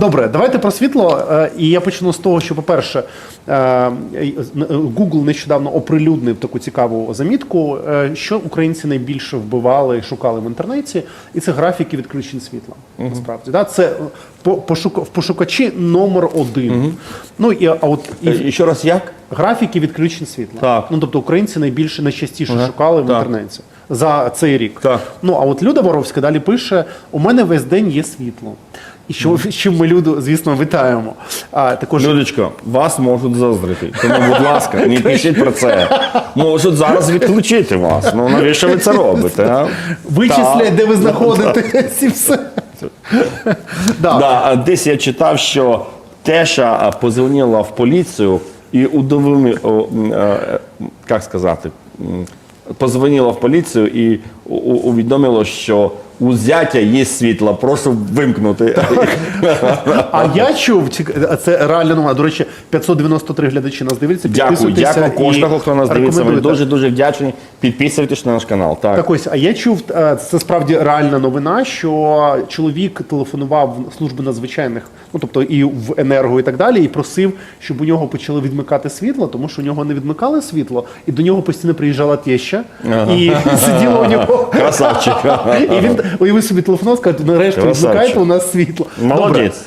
Добре, давайте про світло. Е, І я почну з того, що, по-перше, е, е, Google нещодавно оприлюднив таку цікаву замітку, що українці найбільше вбивали і шукали в інтернеті, і це графіки відключень світла. Насправді, да? це пошукачі номер один. Ну і а от і ще раз як? графіки відключень світла. Так. Ну тобто українці найбільше найчастіше Ага. шукали в Так. інтернеті за цей рік. Так. Ну а от Люда Боровська далі пише: у мене весь день є світло. І що, з чим ми Люду, звісно, вітаємо. А також Людочко, вас можуть заздрити. Тому, будь ласка, не пишіть про це. Можуть зараз відключити вас. Ну навіщо ви це робите? А? вичислять, де ви знаходитесь, і все. Да. Да, десь я читав, що Теша позвонила в поліцію і м, е, як сказати, позвонила в поліцію і у- у- що у зятя є світло, прошу вимкнути. А я чув, цік- це реально новина. До речі, 593 глядачі нас дивляться. Дякую, підписуйтеся дякую і кожного, хто нас дивиться. Ми рекомендуйте. дуже дуже вдячні. Підписуйтесь на наш канал. Так. Так ось, а я чув, е, це справді реальна новина, що чоловік телефонував в службу надзвичайних, ну тобто і в енерго, і так далі, і просив, щоб у нього почали відмикати світло, тому що у нього не відмикали світло, і до нього постійно приїжджала теща, і сиділа у нього. Красавчик. І він уявив собі телефонував, сказав, нарешті Красавчик. відмикайте у нас світло. Добре. Молодець.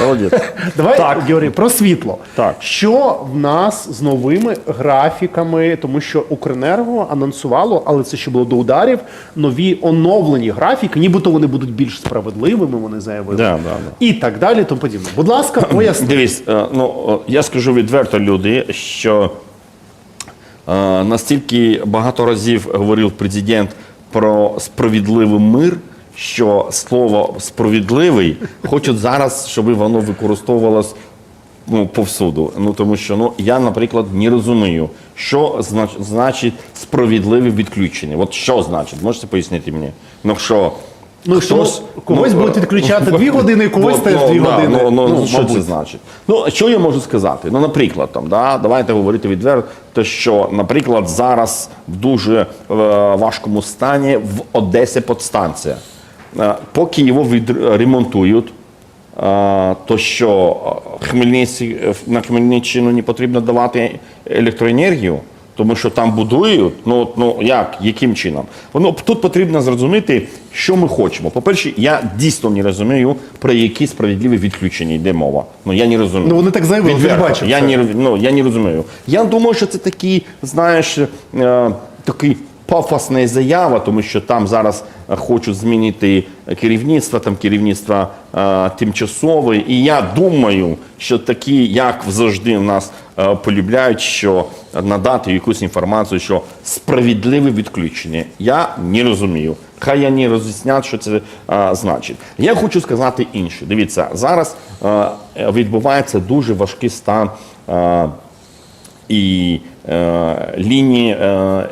Молодець. Давай, Так. Георгій, про світло. Так. Що в нас з новими графіками, тому що Укренерго анонсувало, але це ще було до ударів, нові оновлені графіки, нібито вони будуть більш справедливими, вони заявили. Да, да, да. І так далі, тому подібне. Будь ласка, поясни. Дивись, е, ну е, я скажу відверто, люди, що е, настільки багато разів говорив президент про справедливий мир, що слово справедливий хочуть зараз, щоб воно використовувалось ну, повсюду. Ну тому що ну я, наприклад, не розумію, що значить справедливе відключення. От що значить? Можете пояснити мені? Ну що? Ну, що когось будуть відключати дві години, когось теж дві да, години. Ну, ну, Ну, що мабуть. це значить? Ну, що я можу сказати? Ну, наприклад, там, да, давайте говорити відверто, що, наприклад, зараз в дуже е, важкому стані в Одесі подстанція. Е, поки його відремонтують, е, то що е, Хмельниці, е, на Хмельниччину не потрібно давати електроенергію, тому що там будують, ну, ну як, яким чином? Воно тут потрібно зрозуміти, що ми хочемо. По-перше, я дійсно не розумію, про які справедливі відключення йде мова. Ну я не розумію. Ну, вони так заявили, ти ж бачив Я це. не, ну, я не розумію. Я думаю, що це такий, знаєш, е, такий пафосна заява, тому що там зараз е, хочуть змінити керівництво, там керівництво е, тимчасове. І я думаю, що такі, як завжди, в нас е, полюбляють, що надати якусь інформацію, що справедливе відключення. Я не розумію. Хай я не роз'яснять, що це е, значить. Я хочу сказати інше. Дивіться, зараз е, відбувається дуже важкий стан. Е, і е, лінії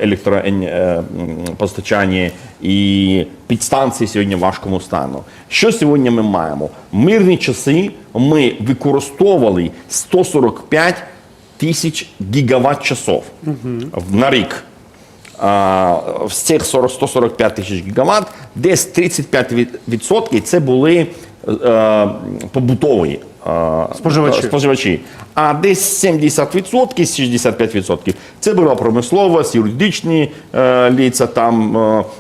електропостачання, і підстанції сьогодні в важкому стану. Що сьогодні ми маємо? Мирні часи ми використовували 145 тисяч гігаватт часов на рік. А, з цих 40, 145 тисяч гігаватт, десь 35% це були е, побутові е, Споживачі. споживачі. А десь 70%, 65% це була промисловість, юридичні е, ліця, там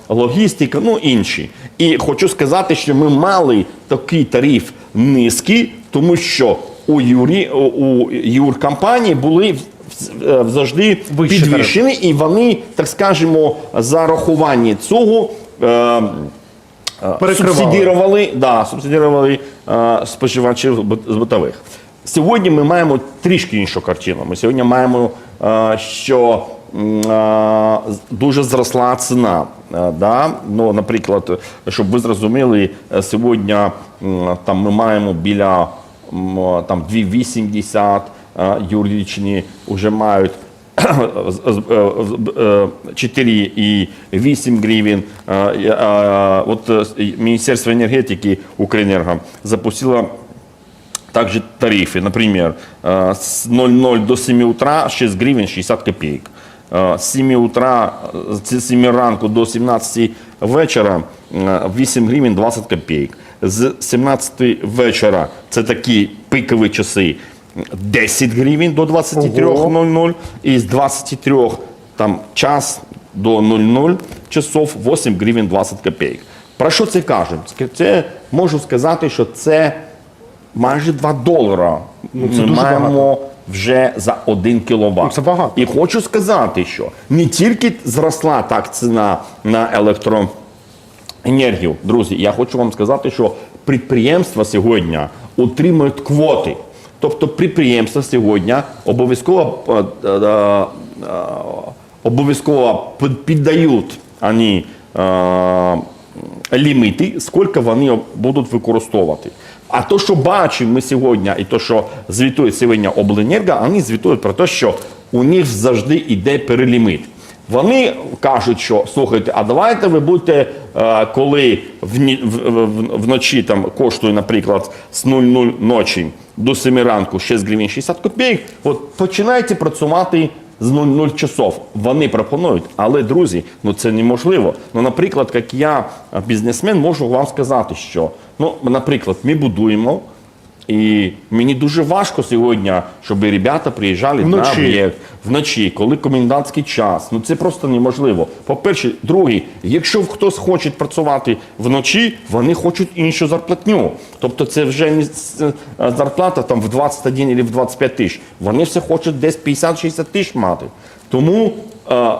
логістика, ну інші. І хочу сказати, що ми мали такий тариф низький, тому що у юрі у, юркомпанії були завжди підвищені, і вони, так скажемо, за рахування цього. Е, субсидірували, да, субсидірували е, споживачів з битових. Сьогодні ми маємо трішки іншу картину. Ми сьогодні маємо, е, що е, дуже зросла ціна. Е, да? ну, наприклад, щоб ви зрозуміли, е, сьогодні м, там ми маємо біля там 2,80 е, юридичні вже мають з- з- е, з- е, 4,8 гривень. Е, е, От е, Міністерство енергетики Укренерго запустило также тарифы. Например, э, с 00 до 7 утра 6 гривен 60 копеек. Э, С 7 утра, э, с 7 ранку до 17 вечера э, 8 гривен 20 копеек. з 17 вечора, це такі пикові часи, 10 гривень до 23.00 і з 23 там час до 00 часов 8 гривень 20 копійок. Про що це кажемо? Це можу сказати, що це майже 2 долара. Ну, це Ми дуже маємо багато. вже за 1 кіловат. Ну, це багато. І хочу сказати, що не тільки зросла так ціна на електроенергію, друзі, я хочу вам сказати, що підприємства сьогодні отримують квоти. Тобто підприємства сьогодні обов'язково е, е, е, обов'язково піддають ліміти, скільки вони будуть використовувати. А то, що бачимо ми сьогодні, і то, що звітує сьогодні обленерго, вони звітують про те, що у них завжди йде переліміт. Вони кажуть, що слухайте, а давайте ви будете, е, коли вночі там коштує, наприклад, з 00 ночі до 7 ранку 6 гривень 60 копійок, от починайте працювати з 00 часов. Вони пропонують, але друзі, ну це неможливо. Ну, наприклад, як я е, бізнесмен, можу вам сказати, що ну, наприклад, ми будуємо. І мені дуже важко сьогодні, щоб ребята приїжджали на Вночі. об'єкт вночі, коли комендантський час. Ну це просто неможливо. По-перше, другий, якщо хтось хоче працювати вночі, вони хочуть іншу зарплатню. Тобто це вже не е, зарплата там в 21 або в 25 тисяч. Вони все хочуть десь 50-60 тисяч мати. Тому е,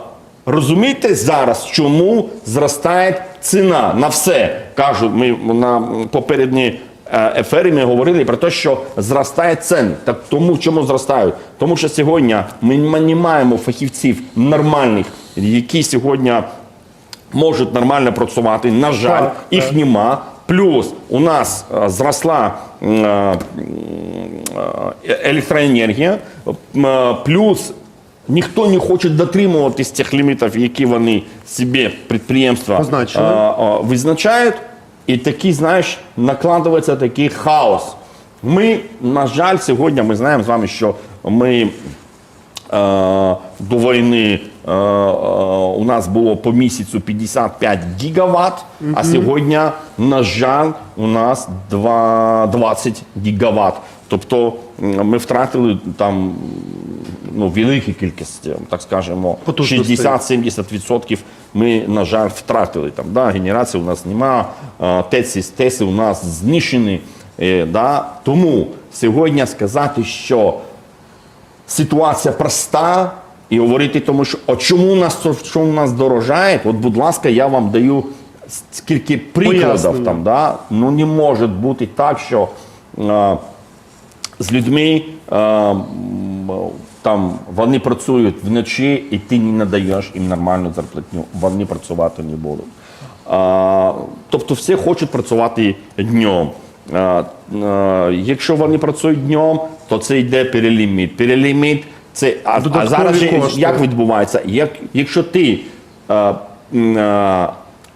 розумієте зараз, чому зростає ціна на все. Кажуть, ми на попередній ефері ми говорили про те, що зростає ціни. Так тому чому зростають? Тому що сьогодні ми не маємо фахівців нормальних, які сьогодні можуть нормально працювати. На жаль, Так, їх нема. Плюс у нас е, зросла е, е, електроенергія, плюс ніхто не хоче дотримуватись цих лімітів, які вони собі підприємства е, е, визначають. І такий, знаєш, накладується такий хаос. Ми, на жаль, сьогодні ми знаємо з вами, що ми е, до війни е, е, у нас було по місяцю 55 гігават, а сьогодні, на жаль, у нас два- 20 гігават. Тобто ми втратили там ну, велику кількість, так скажемо, 60-70% ми, на жаль, втратили. Там, да, генерації у нас нема, е, теси, у нас знищені. е, Да. Тому сьогодні сказати, що ситуація проста і говорити тому, що о, чому у нас що у нас дорожає, от, будь ласка, я вам даю скільки прикладів там. Да? Ну не може бути так, що е, з людьми м, там вони працюють вночі, і ти не надаєш їм нормальну зарплатню. Вони працювати не будуть. А, тобто всі хочуть працювати днем. А, а, якщо вони працюють днем, то це йде переліміт. Переліміт це а, а зараз кошти. як відбувається? Як, якщо ти а, а,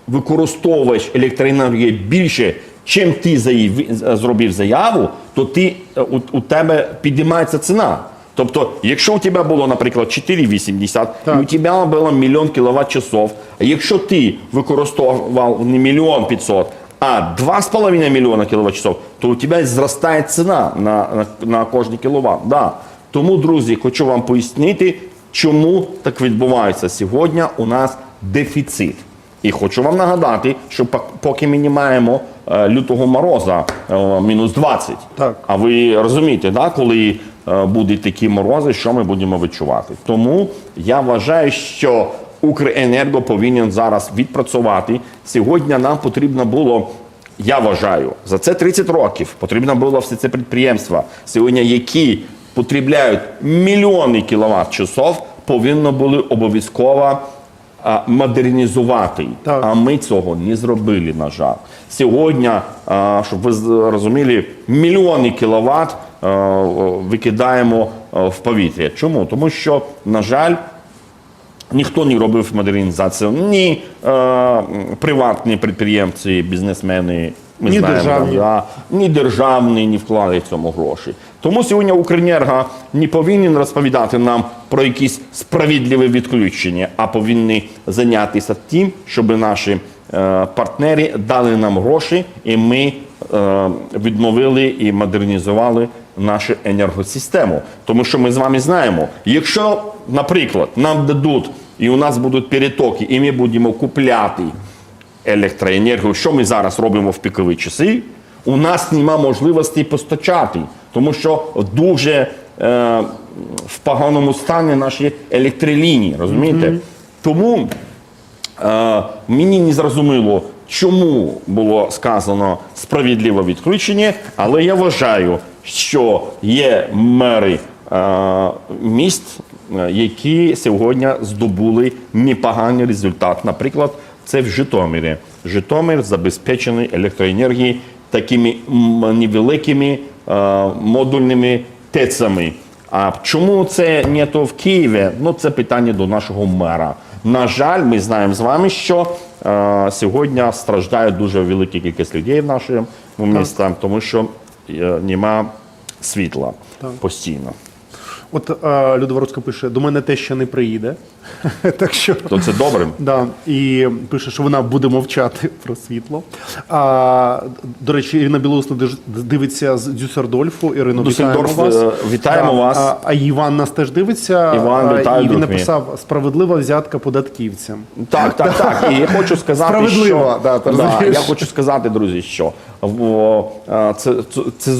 використовуєш електроенергію більше, чим ти заяв- зробив заяву, то ти, е, у, у тебе підіймається ціна. Тобто, якщо у тебе було, наприклад, 4,80, і у тебе було мільйон кіловат часов, а якщо ти використовував не мільйон 500, а 2,5 мільйона кіловат часов, то у тебе зростає ціна на, на, на кожний кіловат. Да. Тому, друзі, хочу вам пояснити, чому так відбувається. Сьогодні у нас дефіцит. І хочу вам нагадати, що пок- поки ми не маємо е, лютого мороза е, мінус 20. Так. А ви розумієте, да, коли будуть такі морози, що ми будемо відчувати? Тому я вважаю, що Укренерго повинен зараз відпрацювати. Сьогодні нам потрібно було. Я вважаю, за це 30 років потрібно було все це підприємства, сьогодні які потребляють мільйони кіловат часов, повинно були обов'язково а, модернізувати. Так. А ми цього не зробили, на жаль. Сьогодні, а, щоб ви розуміли, мільйони кіловат викидаємо в повітря. Чому? Тому що, на жаль, Ніхто не робив модернізацію, ні е, приватні підприємці, бізнесмени, ми Ні знаємо, державні. да, ні державні не вкладають в цьому гроші. Тому сьогодні Укренерго не повинен розповідати нам про якісь справедливі відключення, а повинні зайнятися тим, щоб наші е, партнери дали нам гроші, і ми е, відновили і модернізували нашу енергосистему. Тому що ми з вами знаємо, якщо, наприклад, нам дадуть і у нас будуть перетоки, і ми будемо купляти електроенергію, що ми зараз робимо в пікові часи, у нас нема можливості постачати, тому що дуже е, в поганому стані наші електролінії, розумієте? Тому е, мені не зрозуміло, чому було сказано справедливе відключення, але я вважаю, що є мери е, міст, е, які сьогодні здобули непоганий результат. Наприклад, це в Житомирі. Житомир забезпечений електроенергією такими невеликими е, модульними ТЕЦами. А чому це не то в Києві? Ну це питання до нашого мера. На жаль, ми знаємо з вами, що е, сьогодні страждає дуже велика кількість людей в нашому місті, тому що е, нема світла постійно. От е, Люда пише: до мене те, що не приїде. так що. То це добре. Да, і пише, що вона буде мовчати про світло. А, до речі, Ірина Білоусна дивиться з Дюссердольфу. Ірину, Дюссельдорф, вітаємо вас. е, вітаємо Да, вас. А, а Іван нас теж дивиться. Іван, вітаю, і він написав справедлива взятка податківцям. Так, так, так. І я хочу сказати, Справедливо, що да, ти да, розумієш. я хочу сказати, друзі, що в, е, це, це, це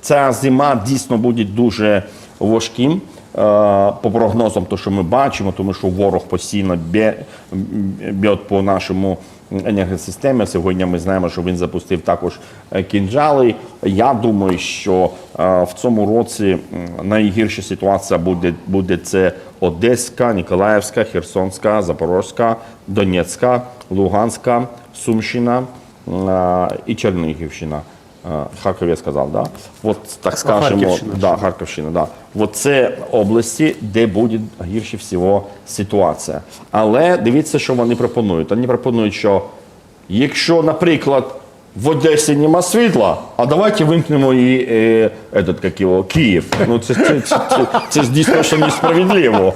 ця зима дійсно буде дуже важким. е, По прогнозам, то що ми бачимо, тому що ворог постійно б'є по нашому енергосистемі. Сьогодні ми знаємо, що він запустив також е, кінжали. Я думаю, що е, в цьому році найгірша ситуація буде, буде це Одеська, Ніколаївська, Херсонська, Запорозька, Донецька, Луганська, Сумщина і Чернігівщина. Е, Харків я сказав, да? От так скажемо, Харківщина да, Харківщина, да. От це області, де буде гірше всього ситуація. Але дивіться, що вони пропонують. Вони пропонують, що якщо, наприклад, в Одесі нема світла, а давайте вимкнемо і е, этот, як його, Київ. Ну це, це, це, це, це ж дійсно що несправедливо.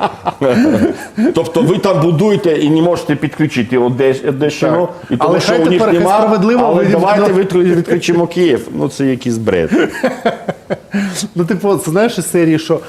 Тобто ви там будуєте і не можете підключити Одес, Одещину, і тому Але що хай у них тепер нема, справедливо але ви- давайте відключимо Київ. Ну це якийсь бред. Ну, типу, це знаєш із серії, що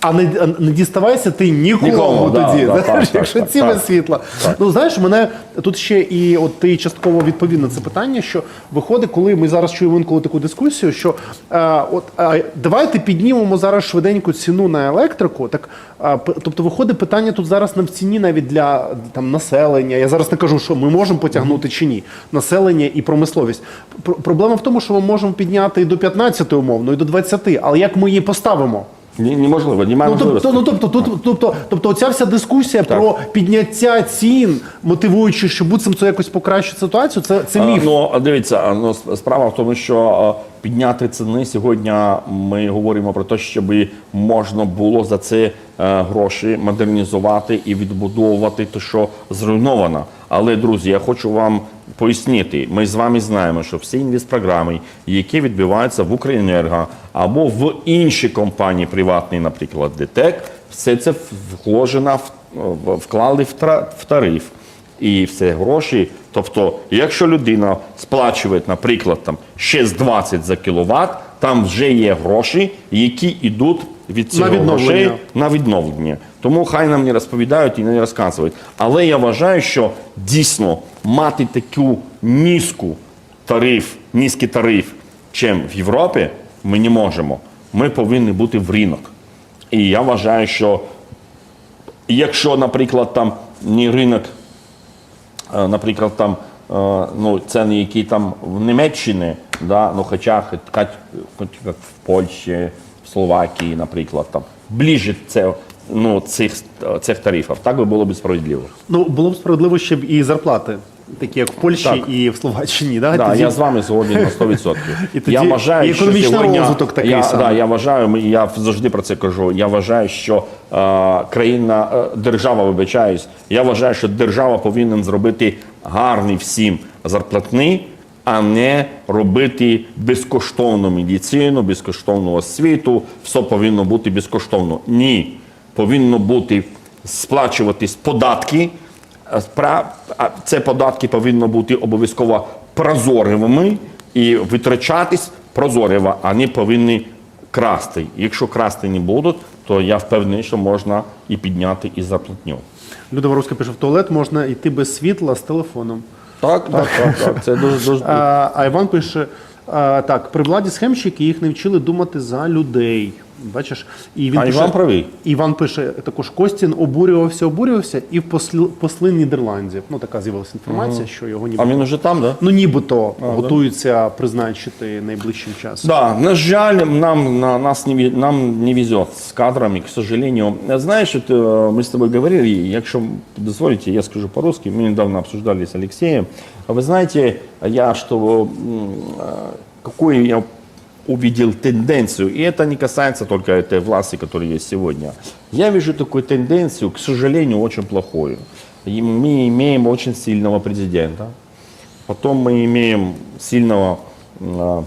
а не, не діставайся ти нікому, Нікому, тоді, да, знаєш, так, так, якщо так, ціле так. світла. Ну знаєш, мене тут ще і от ти частково відповів на це питання, що виходить, коли ми зараз чуємо інколи таку дискусію, що е, от е, давайте піднімемо зараз швиденько ціну на електрику. Так, е, тобто, виходить питання тут зараз не в ціні навіть для там населення. Я зараз не кажу, що ми можемо потягнути чи ні. Населення і промисловість. Пр- Проблема в тому, що ми можемо підняти і до 15 умовно, і до 20, але як ми її поставимо? Ні- Неможливо, немає Ну можливості. тобто, ну тобто, тут, тобто, тобто, оця вся дискусія про підняття цін, мотивуючи, що буцім це якось покращить ситуацію, це, це А, міф. Ну, дивіться, ну, с- справа в тому, що підняти ціни сьогодні ми говоримо про те, щоб можна було за це е, гроші модернізувати і відбудовувати те, що зруйновано. Але, друзі, я хочу вам пояснити, ми з вами знаємо, що всі інвестпрограми, які відбуваються в Укренерго або в інші компанії приватні, наприклад, ДТЕК, все це вложено вклали в тариф. І все гроші. Тобто, якщо людина сплачує, наприклад, там 6,20 за кіловат, там вже є гроші, які йдуть від цього відновлення. грошей на відновлення. Тому хай нам не розповідають і не розказують. Але я вважаю, що дійсно мати таку низьку тариф, низький тариф, чим в Європі, ми не можемо. Ми повинні бути в ринок. І я вважаю, що якщо, наприклад, там не ринок Е, наприклад, там е, ну, ціни, які там в Німеччині, да, ну, хоча хоч, хоч, хоч в Польщі, Словакії, наприклад, там ближче це, ну, цих, цих тарифів, так би було б справедливо. Ну було б справедливо, щоб і зарплати, такі як в Польщі Так. і в Словаччині. Да? Да, Тоді- я з вами згоден на 100%. І тоді я вважаю, і економічний що сьогодні, розвиток такий я, самий. Да, я вважаю, я завжди про це кажу. Я вважаю, що е, країна, е, держава, вибачаюсь, я вважаю, що держава повинна зробити гарний всім зарплатний, а не робити безкоштовну медицину, безкоштовну освіту. Все повинно бути безкоштовно. Ні. Повинно бути сплачуватись податки. А Це податки повинні бути обов'язково прозорими, і витрачатись прозоро. Вони повинні красти. Якщо красти не будуть, то я впевнений, що можна і підняти і зарплатню. Люда Воровська пише, в туалет можна йти без світла з телефоном. Так, так, так, так. Це дуже дуже. А, а Іван пише: а, так, при владі схемщики їх не вчили думати за людей. Бачиш, і він А пише, Іван правий. Іван пише також Костін обурювався, обурювався, і в посли, посли Нідерландів. Ну така з'явилася інформація, що його А нібито він уже там, да? ну нібито готуються призначити найближчим часом. Да, на жаль, нам, на, нас не, ве- нам не везет с кадрами, к сожалению. Знаешь, вот, э, мы с тобой говорили, якщо дозволите, я скажу по-русски, мы недавно обсуждали с Алексеем. А Вы знаете, я что, м, э, какую я увидел тенденцию, и это не касается только этой власти, которая есть сегодня. Я вижу такую тенденцию, к сожалению, очень плохую. И мы имеем очень сильного президента, потом мы имеем сильного э,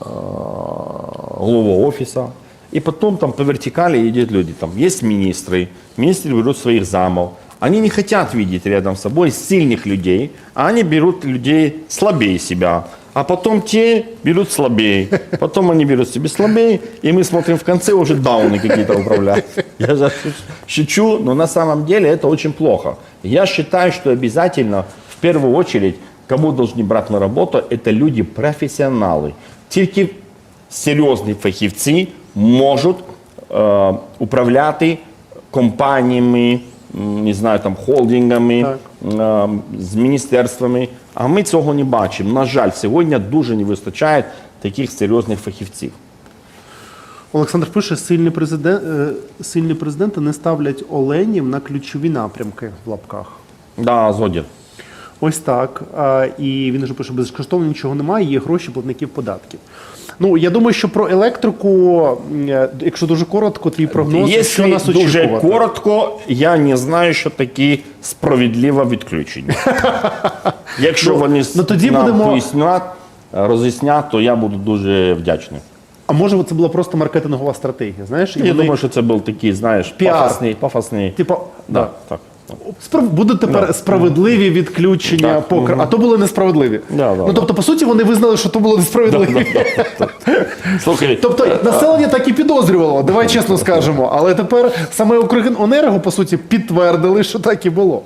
главу офиса. И потом там по вертикали идут люди. Там есть министры, министры берут своих замов. Они не хотят видеть рядом с собой сильных людей, а они берут людей слабее себя. А потом те берут слабее, потом они берут себе слабее, и мы смотрим в конце уже дауны какие-то управляют. Я же шучу, но на самом деле это очень плохо. Я считаю, что обязательно в первую очередь, кому должны брать на работу, это люди профессионалы. Тільки серйозні фахівці можуть е, управляти компаніями, м, не знаю, там холдингами, е, з міністерствами. А ми цього не бачимо. На жаль, сьогодні дуже не вистачає таких серйозних фахівців. Олександр пише: сильні президент, сильні президенти не ставлять оленів на ключові напрямки в лапках. Да, згоден. Ось так. І він вже пише, безкоштовно нічого немає, є гроші платників податків. Ну, я думаю, що про електрику, е, якщо дуже коротко, твій прогноз, що нас дуже очікувати? коротко, я не знаю, що таке справедливе відключення. Якщо вони ну, тоді нам будемо- пояснять, роз'яснять, то я буду дуже вдячний. А може це була просто маркетингова стратегія, знаєш? І Я вони, думаю, що це був такий, знаєш, пафосний, пафосний. да, да. так. Справ... Будуть тепер справедливі відключення Так. покер, а то були несправедливі. Да, да, ну да. тобто, по суті, вони визнали, що то було несправедливі. Слухай, Тобто населення так і підозрювало, давай чесно скажемо. Але тепер саме Укренерго, по суті, підтвердили, що так і було.